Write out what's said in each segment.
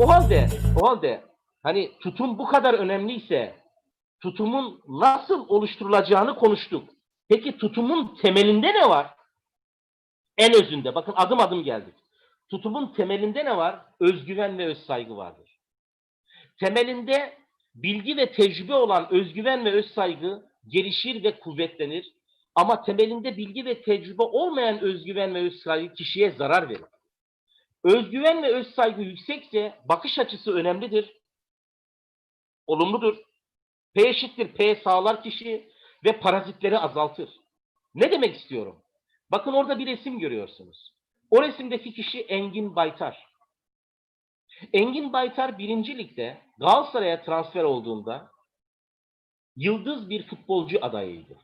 o halde, o halde hani tutum bu kadar önemliyse tutumun nasıl oluşturulacağını konuştuk. Peki tutumun temelinde ne var? En özünde. Bakın adım adım geldik. Tutumun temelinde ne var? Özgüven ve özsaygı vardır. Temelinde bilgi ve tecrübe olan özgüven ve özsaygı gelişir ve kuvvetlenir. Ama temelinde bilgi ve tecrübe olmayan özgüven ve özsaygı kişiye zarar verir. Özgüven ve özsaygı yüksekse bakış açısı önemlidir. Olumludur. P eşittir P sağlar kişi ve parazitleri azaltır. Ne demek istiyorum? Bakın orada bir resim görüyorsunuz. O resimdeki kişi Engin Baytar. Engin Baytar birinci ligde Galatasaray'a transfer olduğunda yıldız bir futbolcu adayıydı.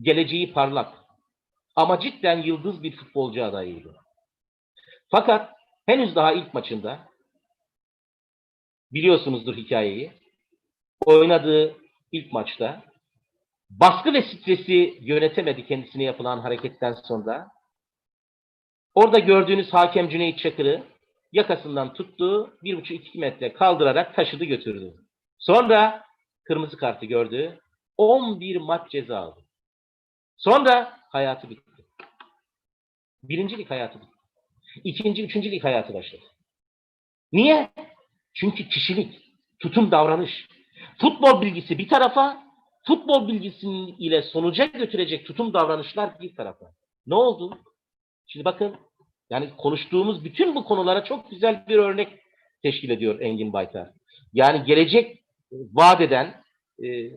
Geleceği parlak. Ama cidden yıldız bir futbolcu adayıydı. Fakat henüz daha ilk maçında biliyorsunuzdur hikayeyi. Oynadığı ilk maçta baskı ve stresi yönetemedi kendisine yapılan hareketten sonra. Orada gördüğünüz hakem Cüneyt Çakır'ı yakasından tuttu, bir buçuk iki metre kaldırarak taşıdı götürdü. Sonra kırmızı kartı gördü. 11 maç ceza aldı. Sonra hayatı bitti. Birincilik hayatı bitti. İkinci, üçüncü lig hayatı başladı. Niye? Çünkü kişilik, tutum davranış, futbol bilgisi bir tarafa, futbol bilgisinin ile sonuca götürecek tutum davranışlar bir tarafa. Ne oldu? Şimdi bakın, yani konuştuğumuz bütün bu konulara çok güzel bir örnek teşkil ediyor Engin Baytar. Yani gelecek vaat eden, e,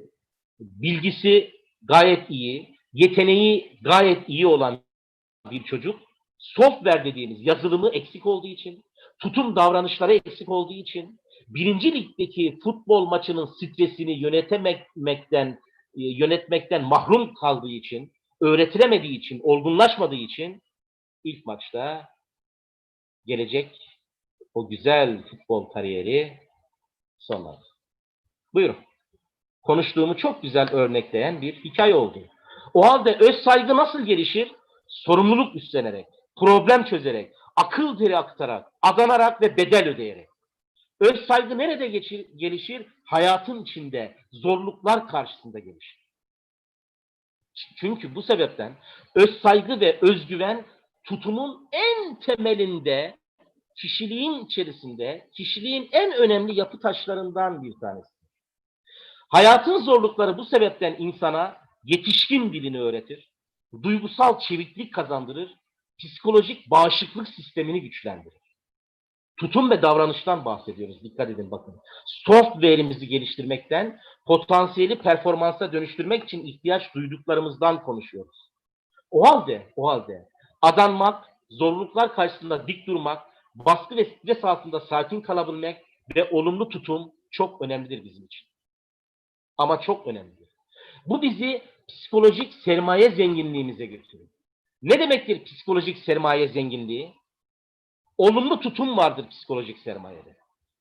bilgisi gayet iyi, yeteneği gayet iyi olan bir çocuk, software dediğimiz yazılımı eksik olduğu için, tutum davranışları eksik olduğu için, birinci ligdeki futbol maçının stresini yönetemekten, e, yönetmekten mahrum kaldığı için, öğretilemediği için, olgunlaşmadığı için ilk maçta gelecek o güzel futbol kariyeri sonlandı. Buyurun. Konuştuğumu çok güzel örnekleyen bir hikaye oldu. O halde öz saygı nasıl gelişir? Sorumluluk üstlenerek, problem çözerek, akıl teri aktararak, adanarak ve bedel ödeyerek. Öz saygı nerede geçir, gelişir? Hayatın içinde, zorluklar karşısında gelişir. Çünkü bu sebepten öz saygı ve özgüven tutumun en temelinde, kişiliğin içerisinde, kişiliğin en önemli yapı taşlarından bir tanesi. Hayatın zorlukları bu sebepten insana yetişkin dilini öğretir, duygusal çeviklik kazandırır, psikolojik bağışıklık sistemini güçlendirir. Tutum ve davranıştan bahsediyoruz. Dikkat edin bakın. Software'imizi geliştirmekten, potansiyeli performansa dönüştürmek için ihtiyaç duyduklarımızdan konuşuyoruz. O halde, o halde adanmak, zorluklar karşısında dik durmak, baskı ve stres altında sakin kalabilmek ve olumlu tutum çok önemlidir bizim için. Ama çok önemlidir. Bu bizi psikolojik sermaye zenginliğimize götürür. Ne demektir psikolojik sermaye zenginliği? Olumlu tutum vardır psikolojik sermayede.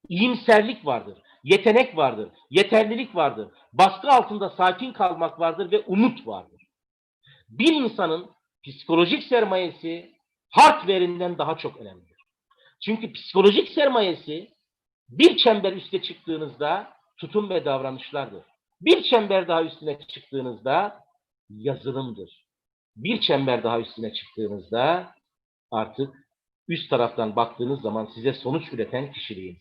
İyimserlik vardır, yetenek vardır, yeterlilik vardır, baskı altında sakin kalmak vardır ve umut vardır. Bir insanın psikolojik sermayesi hardware'inden daha çok önemlidir. Çünkü psikolojik sermayesi bir çember üste çıktığınızda tutum ve davranışlardır. Bir çember daha üstüne çıktığınızda yazılımdır. Bir çember daha üstüne çıktığınızda artık üst taraftan baktığınız zaman size sonuç üreten kişiliğin.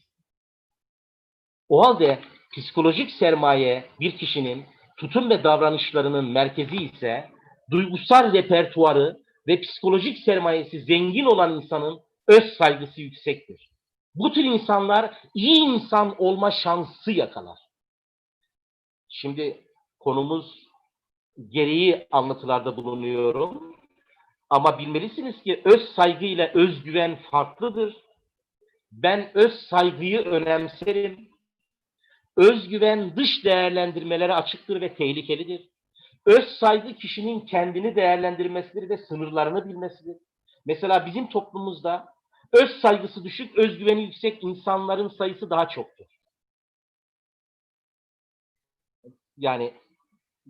O halde psikolojik sermaye bir kişinin tutum ve davranışlarının merkezi ise duygusal repertuarı ve psikolojik sermayesi zengin olan insanın öz saygısı yüksektir. Bu tür insanlar iyi insan olma şansı yakalar. Şimdi konumuz gereği anlatılarda bulunuyorum. Ama bilmelisiniz ki öz saygı ile özgüven farklıdır. Ben öz saygıyı önemserim. Özgüven dış değerlendirmelere açıktır ve tehlikelidir. Öz saygı kişinin kendini değerlendirmesidir ve sınırlarını bilmesidir. Mesela bizim toplumumuzda öz saygısı düşük, özgüveni yüksek insanların sayısı daha çoktur. Yani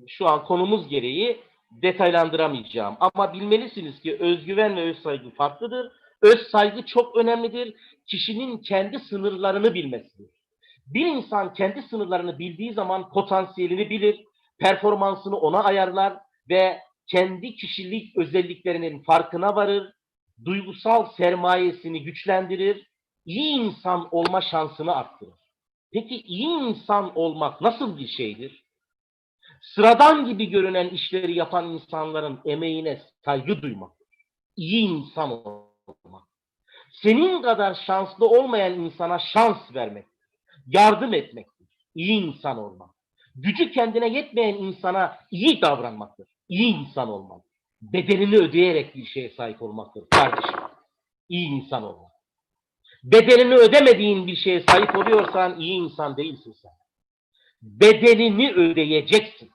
şu an konumuz gereği detaylandıramayacağım. Ama bilmelisiniz ki özgüven ve öz saygı farklıdır. Öz saygı çok önemlidir. Kişinin kendi sınırlarını bilmesidir. Bir insan kendi sınırlarını bildiği zaman potansiyelini bilir, performansını ona ayarlar ve kendi kişilik özelliklerinin farkına varır, duygusal sermayesini güçlendirir, iyi insan olma şansını arttırır. Peki iyi insan olmak nasıl bir şeydir? Sıradan gibi görünen işleri yapan insanların emeğine saygı duymak. İyi insan olmak. Senin kadar şanslı olmayan insana şans vermek. Yardım etmektir. İyi insan olmak. Gücü kendine yetmeyen insana iyi davranmaktır. İyi insan olmak. Bedelini ödeyerek bir şeye sahip olmaktır kardeşim. İyi insan olmak. Bedelini ödemediğin bir şeye sahip oluyorsan iyi insan değilsin sen. Bedelini ödeyeceksin.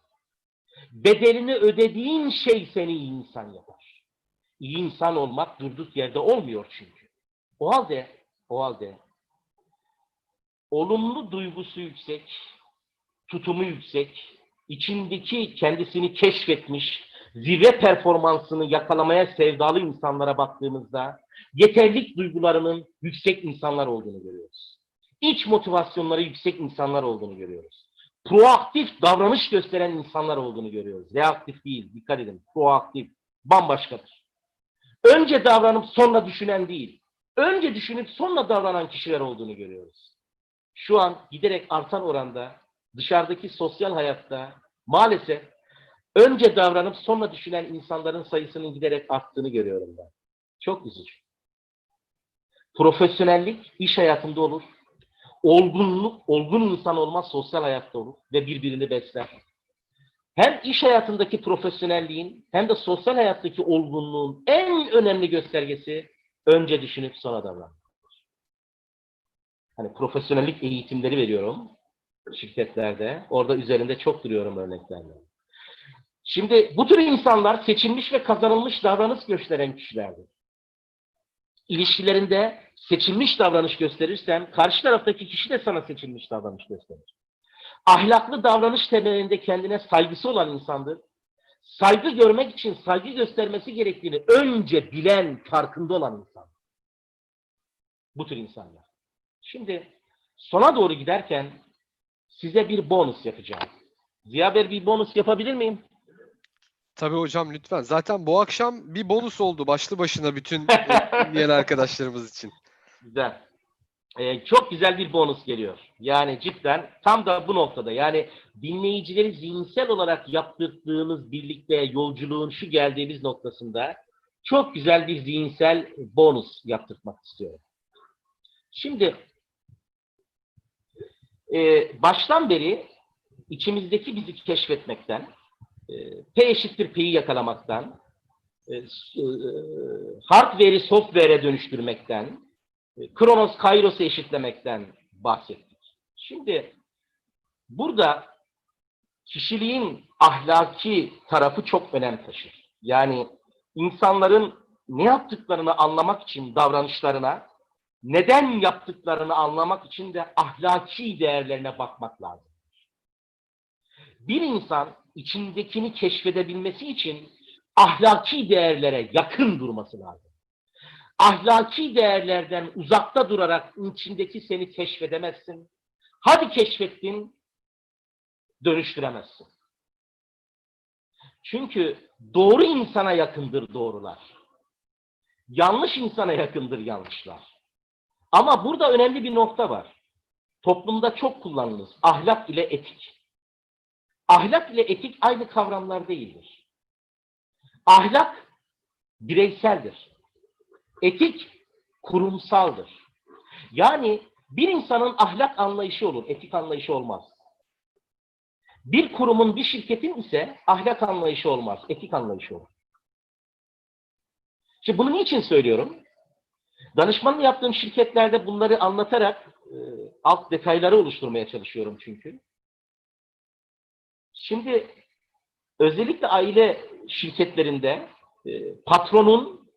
Bedelini ödediğin şey seni iyi insan yapar. İyi insan olmak durduk yerde olmuyor çünkü. O halde, o halde olumlu duygusu yüksek, tutumu yüksek, içindeki kendisini keşfetmiş, zirve performansını yakalamaya sevdalı insanlara baktığımızda yeterlik duygularının yüksek insanlar olduğunu görüyoruz. İç motivasyonları yüksek insanlar olduğunu görüyoruz. Proaktif davranış gösteren insanlar olduğunu görüyoruz. Reaktif değil, dikkat edin. Proaktif, bambaşkadır. Önce davranıp sonra düşünen değil, önce düşünüp sonra davranan kişiler olduğunu görüyoruz. Şu an giderek artan oranda dışarıdaki sosyal hayatta maalesef önce davranıp sonra düşünen insanların sayısının giderek arttığını görüyorum ben. Çok üzücü. Profesyonellik iş hayatında olur. Olgunluk, olgun insan olma sosyal hayatta olur ve birbirini besler. Hem iş hayatındaki profesyonelliğin hem de sosyal hayattaki olgunluğun en önemli göstergesi önce düşünüp sonra davranmak. Hani profesyonellik eğitimleri veriyorum şirketlerde. Orada üzerinde çok duruyorum örneklerle. Şimdi bu tür insanlar seçilmiş ve kazanılmış davranış gösteren kişilerdir. İlişkilerinde seçilmiş davranış gösterirsen karşı taraftaki kişi de sana seçilmiş davranış gösterir. Ahlaklı davranış temelinde kendine saygısı olan insandır. Saygı görmek için saygı göstermesi gerektiğini önce bilen, farkında olan insan. Bu tür insanlar. Şimdi sona doğru giderken size bir bonus yapacağım. Ziya Bey bir bonus yapabilir miyim? Tabii hocam lütfen. Zaten bu akşam bir bonus oldu başlı başına bütün dinleyen arkadaşlarımız için. Güzel. Ee, çok güzel bir bonus geliyor. Yani cidden tam da bu noktada yani dinleyicileri zihinsel olarak yaptırdığınız birlikte yolculuğun şu geldiğimiz noktasında çok güzel bir zihinsel bonus yaptırmak istiyorum. Şimdi e, baştan beri içimizdeki bizi keşfetmekten, P eşittir P'yi yakalamaktan, e, e, hardware'i software'e dönüştürmekten, e, Kronos Kairos'u eşitlemekten bahsettik. Şimdi burada kişiliğin ahlaki tarafı çok önem taşır. Yani insanların ne yaptıklarını anlamak için davranışlarına, neden yaptıklarını anlamak için de ahlaki değerlerine bakmak lazım. Bir insan içindekini keşfedebilmesi için ahlaki değerlere yakın durması lazım. Ahlaki değerlerden uzakta durarak içindeki seni keşfedemezsin. Hadi keşfettin, dönüştüremezsin. Çünkü doğru insana yakındır doğrular. Yanlış insana yakındır yanlışlar. Ama burada önemli bir nokta var. Toplumda çok kullanılır. Ahlak ile etik. Ahlak ile etik aynı kavramlar değildir. Ahlak bireyseldir. Etik kurumsaldır. Yani bir insanın ahlak anlayışı olur, etik anlayışı olmaz. Bir kurumun, bir şirketin ise ahlak anlayışı olmaz, etik anlayışı olur. Şimdi bunu niçin söylüyorum? Danışmanlık yaptığım şirketlerde bunları anlatarak e, alt detayları oluşturmaya çalışıyorum çünkü. Şimdi özellikle aile şirketlerinde e, patronun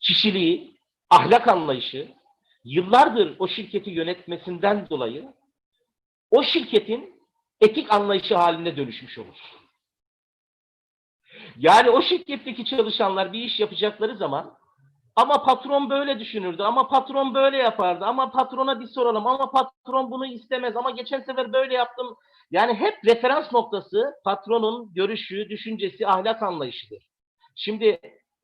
kişiliği, ahlak anlayışı yıllardır o şirketi yönetmesinden dolayı o şirketin etik anlayışı haline dönüşmüş olur. Yani o şirketteki çalışanlar bir iş yapacakları zaman Ama patron böyle düşünürdü. Ama patron böyle yapardı. Ama patrona bir soralım. Ama patron bunu istemez. Ama geçen sefer böyle yaptım. Yani hep referans noktası patronun görüşü, düşüncesi, ahlak anlayışıdır. Şimdi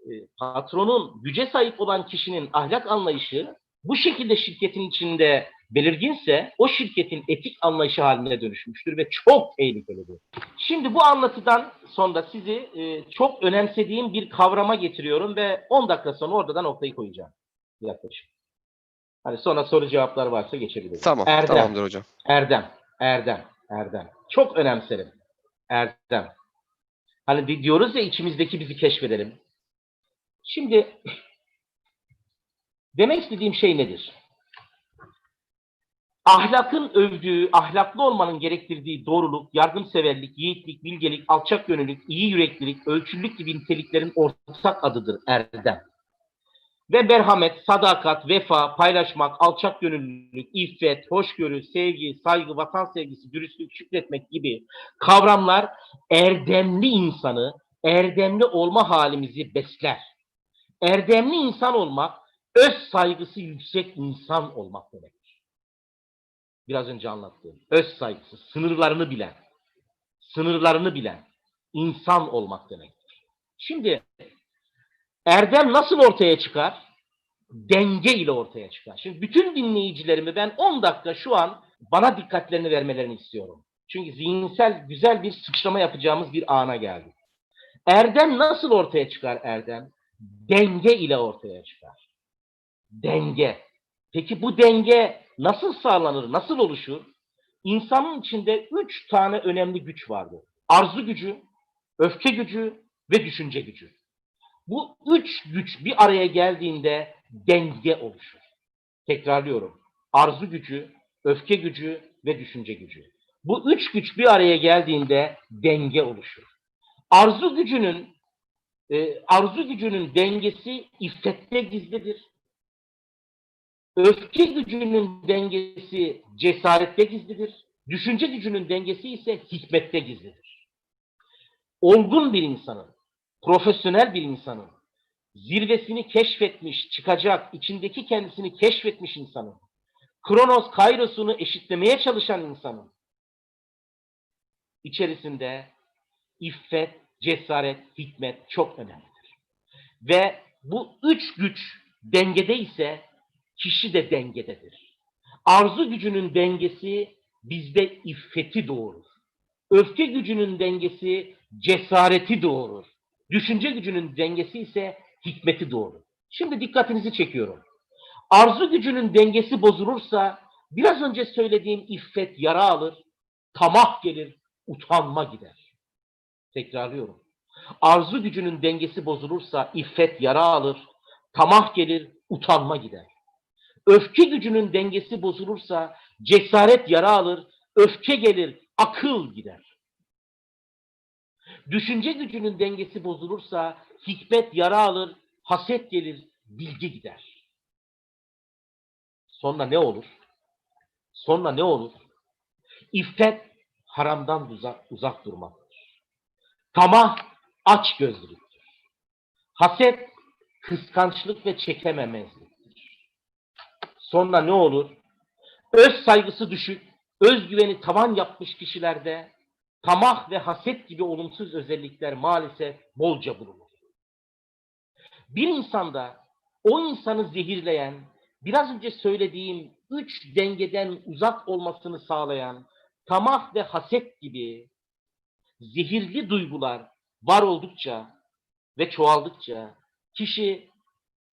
e, patronun güce sahip olan kişinin ahlak anlayışı bu şekilde şirketin içinde belirginse o şirketin etik anlayışı haline dönüşmüştür ve çok tehlikelidir. Şimdi bu anlatıdan sonra sizi e, çok önemsediğim bir kavrama getiriyorum ve 10 dakika sonra orada da noktayı koyacağım. Yaklaşık. Hani sonra soru cevaplar varsa geçebiliriz. Tamam, Erdem. tamamdır hocam. Erdem, Erdem, Erdem. Çok önemserim. Erdem. Hani di- diyoruz ya içimizdeki bizi keşfedelim. Şimdi demek istediğim şey nedir? Ahlakın övdüğü, ahlaklı olmanın gerektirdiği doğruluk, yardımseverlik, yiğitlik, bilgelik, alçak gönüllülük, iyi yüreklilik, ölçülük gibi niteliklerin ortak adıdır erdem. Ve merhamet, sadakat, vefa, paylaşmak, alçak gönüllülük, iffet, hoşgörü, sevgi, saygı, vatan sevgisi, dürüstlük, şükretmek gibi kavramlar erdemli insanı, erdemli olma halimizi besler. Erdemli insan olmak, öz saygısı yüksek insan olmak demektir. Biraz önce anlattığım. Öz saygısı, sınırlarını bilen, sınırlarını bilen insan olmak demektir. Şimdi erdem nasıl ortaya çıkar? Denge ile ortaya çıkar. Şimdi bütün dinleyicilerimi ben 10 dakika şu an bana dikkatlerini vermelerini istiyorum. Çünkü zihinsel güzel bir sıçrama yapacağımız bir ana geldi. Erdem nasıl ortaya çıkar erdem? Denge ile ortaya çıkar. Denge. Peki bu denge nasıl sağlanır, nasıl oluşur? İnsanın içinde üç tane önemli güç vardır. Arzu gücü, öfke gücü ve düşünce gücü. Bu üç güç bir araya geldiğinde denge oluşur. Tekrarlıyorum. Arzu gücü, öfke gücü ve düşünce gücü. Bu üç güç bir araya geldiğinde denge oluşur. Arzu gücünün e, arzu gücünün dengesi iffette gizlidir. Öfke gücünün dengesi cesarette gizlidir. Düşünce gücünün dengesi ise hikmette gizlidir. Olgun bir insanın, profesyonel bir insanın, zirvesini keşfetmiş, çıkacak, içindeki kendisini keşfetmiş insanın, Kronos Kairos'unu eşitlemeye çalışan insanın içerisinde iffet, cesaret, hikmet çok önemlidir. Ve bu üç güç dengede ise kişi de dengededir. Arzu gücünün dengesi bizde iffeti doğurur. Öfke gücünün dengesi cesareti doğurur. Düşünce gücünün dengesi ise hikmeti doğurur. Şimdi dikkatinizi çekiyorum. Arzu gücünün dengesi bozulursa biraz önce söylediğim iffet yara alır, tamah gelir, utanma gider. Tekrarlıyorum. Arzu gücünün dengesi bozulursa iffet yara alır, tamah gelir, utanma gider. Öfke gücünün dengesi bozulursa cesaret yara alır, öfke gelir, akıl gider. Düşünce gücünün dengesi bozulursa hikmet yara alır, haset gelir, bilgi gider. Sonra ne olur? Sonra ne olur? İffet haramdan uzak, uzak durmaktır. Tamah aç gözlülüktür. Haset kıskançlık ve çekememezliktir. Sonra ne olur? Öz saygısı düşük, özgüveni tavan yapmış kişilerde tamah ve haset gibi olumsuz özellikler maalesef bolca bulunur. Bir insanda o insanı zehirleyen, biraz önce söylediğim üç dengeden uzak olmasını sağlayan tamah ve haset gibi zehirli duygular var oldukça ve çoğaldıkça kişi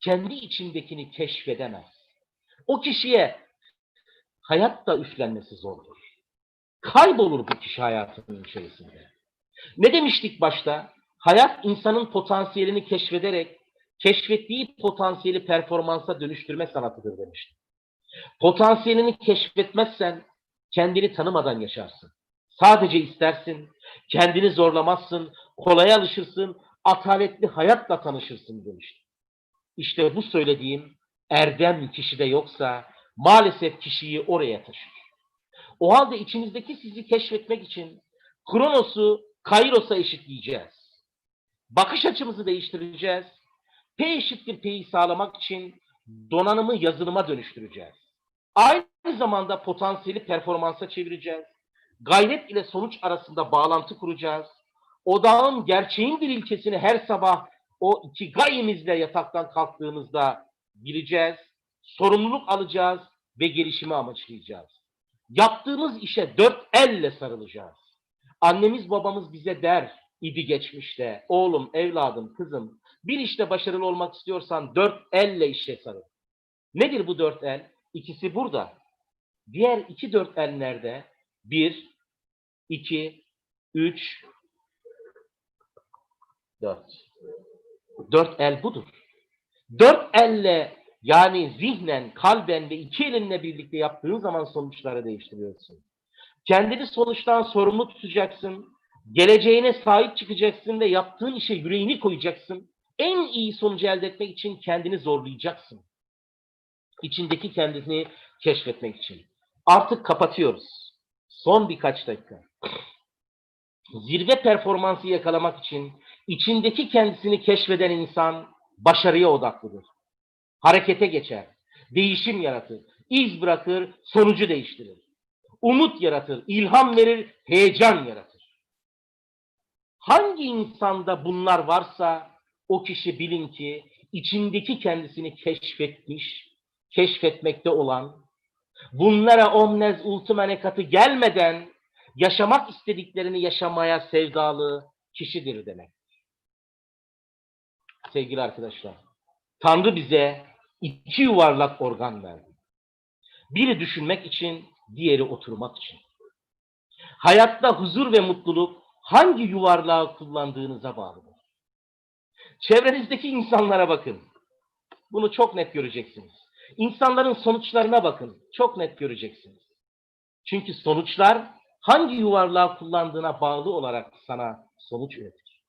kendi içindekini keşfedemez. O kişiye hayat da üflenmesi zordur. Kaybolur bu kişi hayatının içerisinde. Ne demiştik başta? Hayat insanın potansiyelini keşfederek keşfettiği potansiyeli performansa dönüştürme sanatıdır demiştik. Potansiyelini keşfetmezsen kendini tanımadan yaşarsın. Sadece istersin, kendini zorlamazsın, kolay alışırsın, ataletli hayatla tanışırsın demiştim. İşte bu söylediğim erdem kişide yoksa maalesef kişiyi oraya taşır. O halde içinizdeki sizi keşfetmek için Kronos'u Kairos'a eşitleyeceğiz. Bakış açımızı değiştireceğiz. P eşittir P'yi sağlamak için donanımı yazılıma dönüştüreceğiz. Aynı zamanda potansiyeli performansa çevireceğiz. Gayret ile sonuç arasında bağlantı kuracağız. Odağın gerçeğin bir ilkesini her sabah o iki gayemizle yataktan kalktığımızda bileceğiz. Sorumluluk alacağız ve gelişimi amaçlayacağız. Yaptığımız işe dört elle sarılacağız. Annemiz babamız bize der idi geçmişte. Oğlum, evladım, kızım bir işte başarılı olmak istiyorsan dört elle işe sarıl. Nedir bu dört el? İkisi burada. Diğer iki dört el nerede? Bir, iki, üç, dört. Dört el budur. Dört elle yani zihnen, kalben ve iki elinle birlikte yaptığın zaman sonuçları değiştiriyorsun. Kendini sonuçtan sorumlu tutacaksın. Geleceğine sahip çıkacaksın ve yaptığın işe yüreğini koyacaksın. En iyi sonucu elde etmek için kendini zorlayacaksın. İçindeki kendini keşfetmek için. Artık kapatıyoruz. Son birkaç dakika. Zirve performansı yakalamak için içindeki kendisini keşfeden insan başarıya odaklıdır. Harekete geçer, değişim yaratır, iz bırakır, sonucu değiştirir. Umut yaratır, ilham verir, heyecan yaratır. Hangi insanda bunlar varsa o kişi bilin ki içindeki kendisini keşfetmiş, keşfetmekte olan, bunlara omnez ultima nekatı gelmeden yaşamak istediklerini yaşamaya sevdalı kişidir demek. Sevgili arkadaşlar, Tanrı bize iki yuvarlak organ verdi. Biri düşünmek için, diğeri oturmak için. Hayatta huzur ve mutluluk hangi yuvarlağı kullandığınıza bağlıdır. Çevrenizdeki insanlara bakın. Bunu çok net göreceksiniz. İnsanların sonuçlarına bakın. Çok net göreceksiniz. Çünkü sonuçlar hangi yuvarlağı kullandığına bağlı olarak sana sonuç üretir.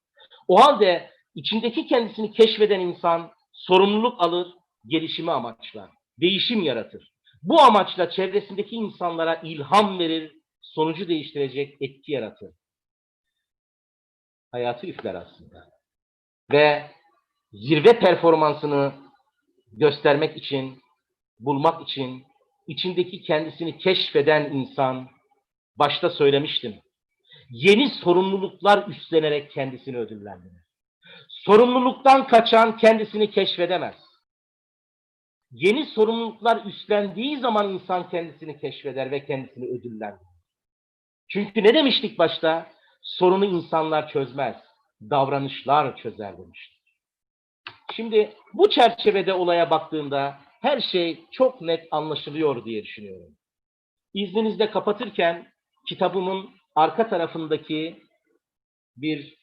O halde içindeki kendisini keşfeden insan sorumluluk alır, gelişimi amaçlar, değişim yaratır. Bu amaçla çevresindeki insanlara ilham verir, sonucu değiştirecek etki yaratır. Hayatı üfler aslında. Ve zirve performansını göstermek için, bulmak için içindeki kendisini keşfeden insan, başta söylemiştim, yeni sorumluluklar üstlenerek kendisini ödüllendirir. Sorumluluktan kaçan kendisini keşfedemez. Yeni sorumluluklar üstlendiği zaman insan kendisini keşfeder ve kendisini ödüllendirir. Çünkü ne demiştik başta? Sorunu insanlar çözmez, davranışlar çözer demiştik. Şimdi bu çerçevede olaya baktığımda her şey çok net anlaşılıyor diye düşünüyorum. İzninizle kapatırken kitabımın arka tarafındaki bir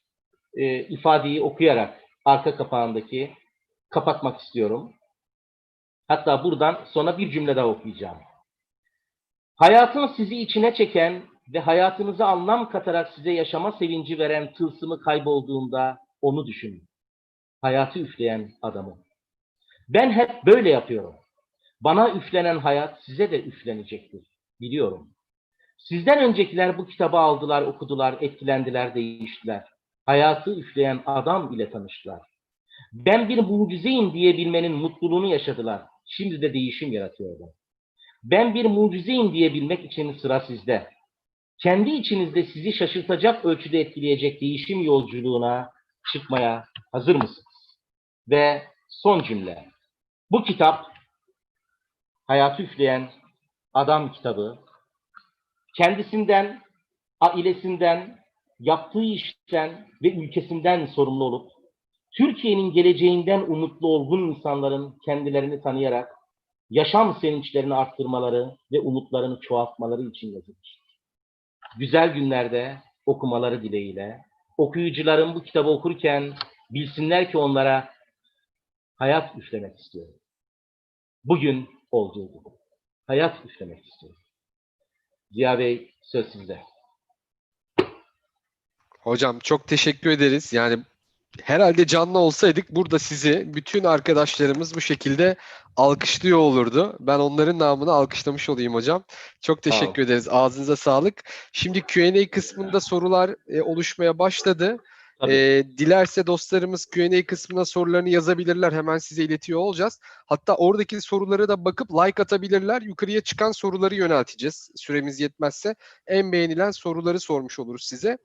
e, ifadeyi okuyarak arka kapağındaki kapatmak istiyorum. Hatta buradan sonra bir cümle daha okuyacağım. Hayatın sizi içine çeken ve hayatınıza anlam katarak size yaşama sevinci veren tılsımı kaybolduğunda onu düşünün. Hayatı üfleyen adamı. Ben hep böyle yapıyorum. Bana üflenen hayat size de üflenecektir. Biliyorum. Sizden öncekiler bu kitabı aldılar, okudular, etkilendiler, değiştiler. Hayatı üfleyen adam ile tanıştılar. Ben bir mucizeyim diyebilmenin mutluluğunu yaşadılar. Şimdi de değişim yaratıyorlar. Ben bir mucizeyim diyebilmek için sıra sizde. Kendi içinizde sizi şaşırtacak ölçüde etkileyecek değişim yolculuğuna çıkmaya hazır mısınız? Ve son cümle. Bu kitap hayatı üfleyen adam kitabı kendisinden, ailesinden, yaptığı işten ve ülkesinden sorumlu olup Türkiye'nin geleceğinden umutlu olgun insanların kendilerini tanıyarak yaşam sevinçlerini arttırmaları ve umutlarını çoğaltmaları için yazılmış. Güzel günlerde okumaları dileğiyle okuyucuların bu kitabı okurken bilsinler ki onlara hayat üflemek istiyorum. Bugün olduğu gibi. Hayat üflemek istiyorum. Ziya Bey söz sizde. Hocam çok teşekkür ederiz. Yani herhalde canlı olsaydık burada sizi bütün arkadaşlarımız bu şekilde alkışlıyor olurdu. Ben onların namını alkışlamış olayım hocam. Çok teşekkür ederiz. Ağzınıza sağlık. Şimdi Q&A kısmında sorular e, oluşmaya başladı. Tabii. Ee, dilerse dostlarımız Q&A kısmına sorularını yazabilirler. Hemen size iletiyor olacağız. Hatta oradaki soruları da bakıp like atabilirler. Yukarıya çıkan soruları yönelteceğiz. Süremiz yetmezse en beğenilen soruları sormuş oluruz size.